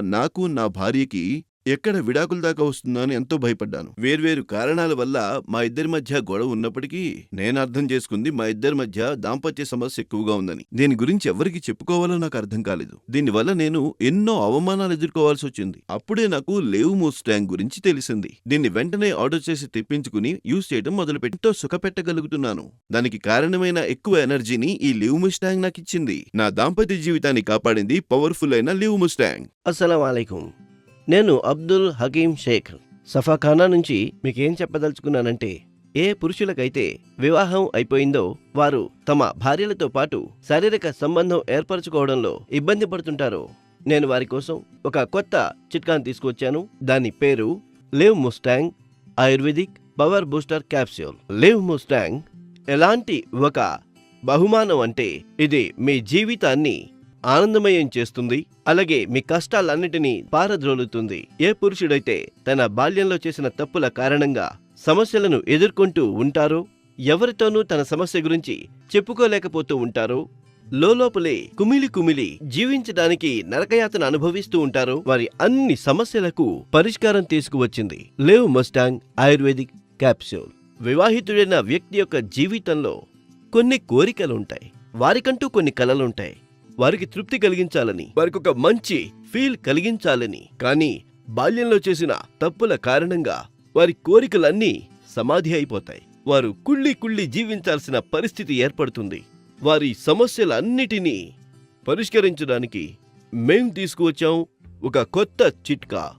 నాకు నా భార్యకి ఎక్కడ విడాకుల దాకా వస్తుందో అని ఎంతో భయపడ్డాను. వేర్వేరు కారణాల వల్ల మా ఇద్దరి మధ్య గొడవ ఉన్నప్పటికీ నేను అర్థం చేసుకుంది మా ఇద్దరి మధ్య దాంపత్య సమస్య ఎక్కువగా ఉందని. దీని గురించి ఎవరికి చెప్పుకోవాలో నాకు అర్థం కాలేదు. దీనివల్ల నేను ఎన్నో అవమానాలు ఎదుర్కోవాల్సి వచ్చింది. అప్పుడే నాకు లేవు మూస్టాంగ్ గురించి తెలిసింది. దీన్ని వెంటనే ఆర్డర్ చేసి తెప్పించుకుని యూజ్ చేయడం మొదలుపెట్టితో సుఖపెట్టగలుగుతున్నాను. దానికి కారణమైన ఎక్కువ ఎనర్జీని ఈ లివ్ ముస్టాంగ్ నాకిచ్చింది నా దాంపత్య జీవితాన్ని కాపాడింది పవర్ఫుల్ అయిన లివ్ ముస్టాంగ్ అస్సలం నేను అబ్దుల్ హకీం షేక్ సఫాఖానా నుంచి మీకేం చెప్పదలుచుకున్నానంటే ఏ పురుషులకైతే వివాహం అయిపోయిందో వారు తమ భార్యలతో పాటు శారీరక సంబంధం ఏర్పరచుకోవడంలో ఇబ్బంది పడుతుంటారో నేను వారి కోసం ఒక కొత్త చిట్కాను తీసుకొచ్చాను దాని పేరు Liv Mustang ayurvedic power booster capsule Liv Mustang ఎలాంటి ఒక బహుమానం అంటే ఇది మీ జీవితాన్ని ఆనందమయం చేస్తుంది. అలాగే మీ కష్టాలన్నిటినీ పారద్రోలుతుంది. ఏ పురుషుడైతే తన బాల్యంలో చేసిన తప్పుల కారణంగా సమస్యలను ఎదుర్కొంటూ ఉంటారో ఎవరితోనూ తన సమస్య గురించి చెప్పుకోలేకపోతూ ఉంటారో లోలోపలే కుమిలి కుమిలి జీవించడానికి నరకయాతన అనుభవిస్తూ ఉంటారో వారి అన్ని సమస్యలకు పరిష్కారం తీసుకువచ్చింది లేవ్ మస్టాంగ్ ఆయుర్వేదిక్ క్యాప్సూల్. వివాహితుడైన వ్యక్తి యొక్క జీవితంలో కొన్ని కోరికలుంటాయి. వారికంటూ కొన్ని కలలుంటాయి. వారికి తృప్తి కలిగించాలని వారికి ఒక మంచి ఫీల్ కలిగించాలని. కానీ బాల్యంలో చేసిన తప్పుల కారణంగా వారి కోరికలన్నీ సమాధి అయిపోతాయి. వారు కుళ్ళి కుళ్ళి జీవించాల్సిన పరిస్థితి ఏర్పడుతుంది. వారి సమస్యలన్నిటినీ పరిష్కరించడానికి మేం తీసుకువచ్చాం ఒక కొత్త చిట్కా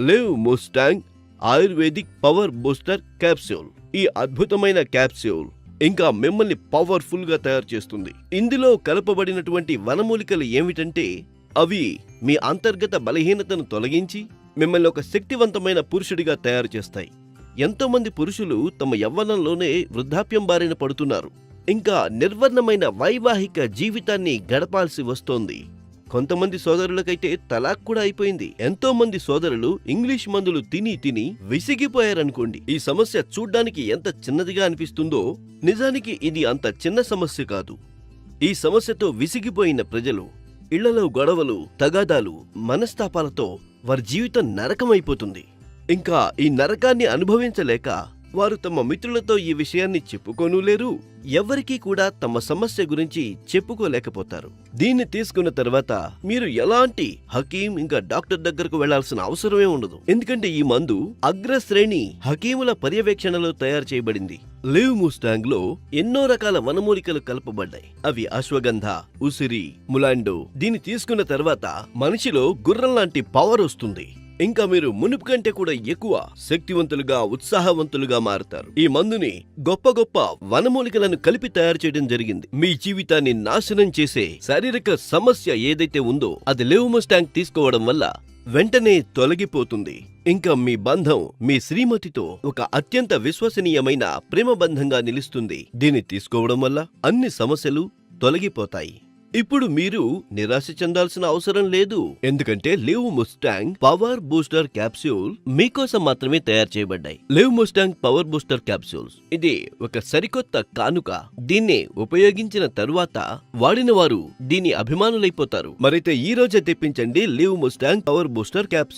Liv Mustang ayurvedic power booster capsule. ఈ అద్భుతమైన క్యాప్సూల్ ఇంకా మిమ్మల్ని పవర్ఫుల్గా తయారు చేస్తుంది. ఇందులో కలపబడినటువంటి వనమూలికలు ఏమిటంటే అవి మీ అంతర్గత బలహీనతను తొలగించి మిమ్మల్ని ఒక శక్తివంతమైన పురుషుడిగా తయారు చేస్తాయి. ఎంతో మంది పురుషులు తమ యవ్వనంలోనే వృద్ధాప్యం బారిన పడుతున్నారు. ఇంకా నిర్వర్ణమైన వైవాహిక జీవితాన్ని గడపాల్సి వస్తోంది. కొంతమంది సోదరులకైతే తలాక్ కూడా అయిపోయింది. ఎంతో మంది సోదరులు ఇంగ్లీష్ మందులు తిని తిని విసిగిపోయారనుకోండి. ఈ సమస్య చూడ్డానికి ఎంత చిన్నదిగా అనిపిస్తుందో నిజానికి ఇది అంత చిన్న సమస్య కాదు. ఈ సమస్యతో విసిగిపోయిన ప్రజలు ఇళ్ళలో గొడవలు తగాదాలు మనస్తాపాలతో వారి జీవితం నరకమైపోతుంది. ఇంకా ఈ నరకాన్ని అనుభవించలేక వారు తమ మిత్రులతో ఈ విషయాన్ని చెప్పుకోనూ లేరు. ఎవరికీ కూడా తమ సమస్య గురించి చెప్పుకోలేకపోతారు. దీన్ని తీసుకున్న తర్వాత మీరు ఎలాంటి హకీం ఇంకా డాక్టర్ దగ్గరకు వెళ్ళాల్సిన అవసరమే ఉండదు. ఎందుకంటే ఈ మందు అగ్రశ్రేణి హకీముల పర్యవేక్షణలో తయారు చేయబడింది. లివ్ ముస్టాంగ్లో ఎన్నో రకాల వనమూలికలు కలపబడ్డాయి. అవి అశ్వగంధ ఉసిరి ములాండో. దీన్ని తీసుకున్న తర్వాత మనిషిలో గుర్రం లాంటి పవర్ వస్తుంది. ఇంకా మీరు మునుపు కంటే కూడా ఎక్కువ శక్తివంతులుగా ఉత్సాహవంతులుగా మారుతారు. ఈ మందుని గొప్ప గొప్ప వనమూలికలను కలిపి తయారు చేయడం జరిగింది. మీ జీవితాన్ని నాశనం చేసే శారీరక సమస్య ఏదైతే ఉందో అది లెవుమస్టాంక్ తీసుకోవడం వల్ల వెంటనే తొలగిపోతుంది. ఇంకా మీ బంధం మీ శ్రీమతితో ఒక అత్యంత విశ్వసనీయమైన ప్రేమ బంధంగా నిలుస్తుంది. దీన్ని తీసుకోవడం వల్ల అన్ని సమస్యలు తొలగిపోతాయి. ఇప్పుడు మీరు నిరాశ చెందాల్సిన అవసరం లేదు. ఎందుకంటే Liv Mustang power booster capsule మీకోసం మాత్రమే తయారు చేయబడ్డాయి. Liv Mustang power booster capsules. ఇది ఒక సరికొత్త కానుక. దీన్ని ఉపయోగించిన తరువాత వాడిన వారు దీని అభిమానులైపోతారు. మరైతే ఈ రోజే తెప్పించండి Liv Mustang power booster capsule.